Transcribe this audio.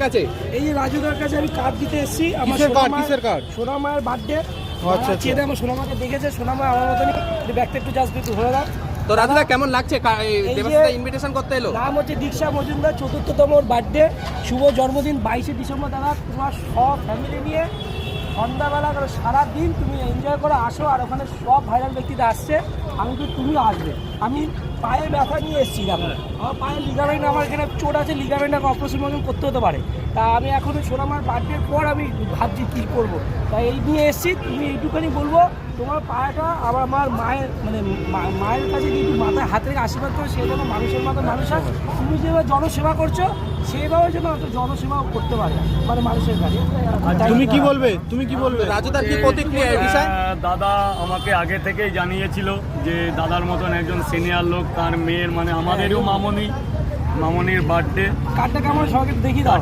কার কাছে? এই যে রাজুদার কাছে আমি কার্ড দিতে এসেছি আমার কিসের card? কিসের card? সোনামায়ের বার্থডে আচ্ছা। চেয়ে আমার সোনামাকে দেখেছে সোনামা আমার মতনই ব্যাগটা একটু জাস্ট একটু ধরে দাও তো রাজুদা কেমন লাগছে? দেবাশিসদা ইনভিটেশন করতে এলো? নাম হচ্ছে দীক্ষা মজুমদার চতুর্থতম বার্থডে শুভ জন্মদিন বাইশে ডিসেম্বর দাদা। তোমার সব ফ্যামিলি নিয়ে সন্ধ্যাবেলা করে সারাদিন তুমি এনজয় করে আসো আর ওখানে সব ভাইরাল ব্যক্তিরা আসছে। আমি তো তুমিও আসবে। আমি পায়ে ব্যথা নিয়ে এসেছি দেখো। আমার পায়ে লিগামেন্ট আমার এখানে চোট আছে লিগামেন্টটাকে অপারেশন মতন করতে হতে পারে। তা আমি এখন সোনামার বার্থডের পর আমি ভাবছি কী করব। তাই এই নিয়ে এসেছি তুমি এইটুখানি বলব তোমার পায়েটা আবার আমার মায়ের মানে মা- মায়ের কাছে যদি মাথায় হাত রেখে আশীর্বাদ করো সে যেন মানুষের মতো মানুষ হয়। তুমি যেভাবে জনসেবা করছ সেইভাবে যেন অত জনসেবা করতে পারে মানে মানুষের কাছে। তুমি কি বলবে? তুমি কি বলবে? রাজুদার কি প্রতিক্রিয়া এই বিষয়ে দাদা আমাকে আগে থেকেই জানিয়েছিল যে দাদার মতন একজন সিনিয়র লোক তার মেয়ের মানে আমাদেরও মামনি মামনির বার্থডে কার্ডটা কেমন সবাইকে দেখি দাও।